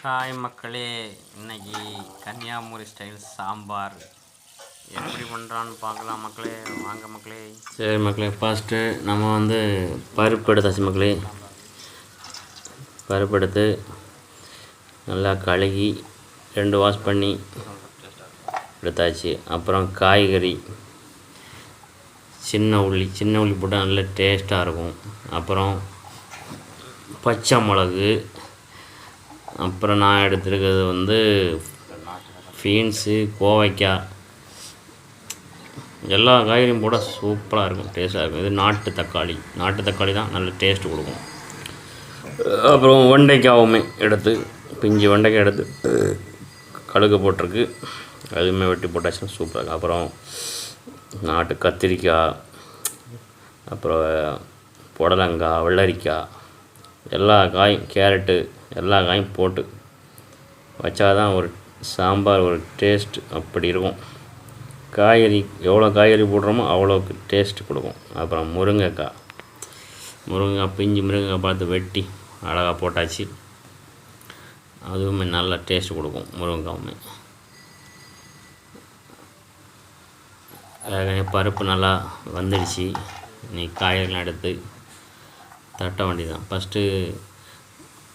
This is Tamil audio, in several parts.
ஹாய் மக்களே இன்னைக்கு கன்னியாகுமரி ஸ்டைல் சாம்பார். எப்படி பண்ணுறான்னு பார்க்கலாம் மக்களே. வாங்க மக்களே. சரி மக்களே ஃபஸ்ட்டு நம்ம வந்து பருப்பு எடுத்தாச்சு மக்களே. பருப்பு எடுத்து நல்லா கழுகி ரெண்டு வாஷ் பண்ணி எடுத்தாச்சு. அப்புறம் காய்கறி சின்ன உள்ளி சின்ன உள்ளி போட்டால் நல்ல டேஸ்ட்டாக இருக்கும். அப்புறம் பச்சை மிளகு அப்புறம் நான் எடுத்துருக்கிறது வந்து பீன்ஸு கோவைக்காய் எல்லா காய்கறியும் போட சூப்பராக இருக்கும் டேஸ்ட்டாக இருக்கும். இது நாட்டு தக்காளி. நாட்டு தக்காளி தான் நல்ல டேஸ்ட் கொடுக்கும். அப்புறம் வெண்டைக்காவுமே எடுத்து பிஞ்சு வெண்டைக்காய் எடுத்து கழுகு போட்டிருக்கு. அதுவுமே வெட்டி போட்டாச்சுன்னா சூப்பராக இருக்கும். அப்புறம் நாட்டு கத்திரிக்காய் அப்புறம் புடலங்காய் வெள்ளரிக்காய் எல்லா காயும் கேரட்டு எல்லா காயும் போட்டு வச்சாதான் ஒரு சாம்பார் ஒரு டேஸ்ட் அப்படி இருக்கும். காய்கறி எவ்வளோ காய்கறி போடுறோமோ அவ்வளோக்கு டேஸ்ட் கொடுக்கும். அப்புறம் முருங்கைக்காய். முருங்கைக்காய் பிஞ்சு முருங்கைக்காய் பார்த்து வெட்டி அழகாக போட்டாச்சு. அதுவுமே நல்லா டேஸ்ட் கொடுக்கும் முருங்கைக்காவுமே. ஏற்கனவே பருப்பு நல்லா வந்துடுச்சு. நீ காய்கறிலாம் எடுத்து தட்ட வேண்டியதான் ஃபஸ்ட்டு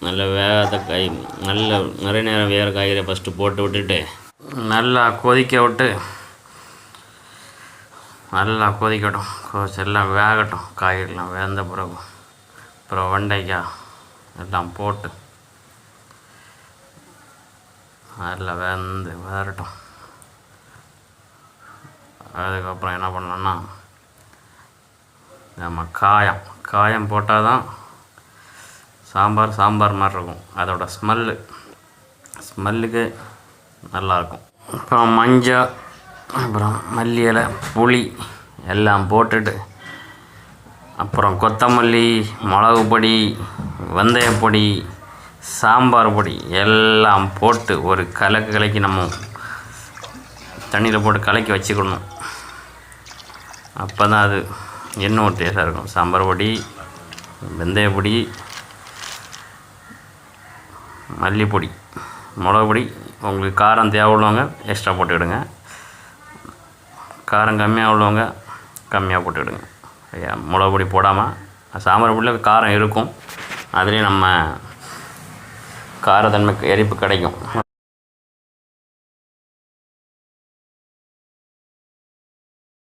நல்ல வேகாத காய் நல்ல நிறைய நேரம் வேறு காய்கறியை ஃபஸ்ட்டு போட்டு விட்டுட்டு நல்லா கொதிக்க விட்டு நல்லா கொதிக்கட்டும். எல்லாம் வேகட்டும். காய்கறிலாம் வேந்த பிறகு அப்புறம் வெண்டைக்காய் எல்லாம் போட்டு நல்லா வெந்து வேறட்டும். அதுக்கப்புறம் என்ன பண்ணலான்னா நம்ம காயம் காயம் போட்டால் தான் சாம்பார் சாம்பார் மாதிரி இருக்கும். அதோட ஸ்மெல்லு ஸ்மெல்லுக்கு நல்லாயிருக்கும் அப்புறம் மஞ்சள் அப்புறம் மல்லி இலை புளி எல்லாம் போட்டுட்டு அப்புறம் கொத்தமல்லி மிளகு பொடி வெந்தயப்பொடி சாம்பார் பொடி எல்லாம் போட்டு ஒரு கலக்கு கலக்கி நம்ம தண்ணியில் போட்டு கலக்கி வச்சுக்கணும். அப்போ தான் அது இன்னும் ஒரு டேஸ்ட்டாக இருக்கும். சாம்பார் பொடி வெந்தயப்பொடி மல்லிப்பொடி மிளகு பொடி உங்களுக்கு காரம் தேவை உள்ளவங்க எக்ஸ்ட்ரா போட்டுக்கிடுங்க. காரம் கம்மியாக உள்ளவங்க கம்மியாக போட்டுக்கிடுங்க. ஐயா மிளகு பொடி போடாமல் சாம்பார் பொடியில் காரம் இருக்கும். அதுலேயும் நம்ம காரத்தன்மை எரிப்பு கிடைக்கும்.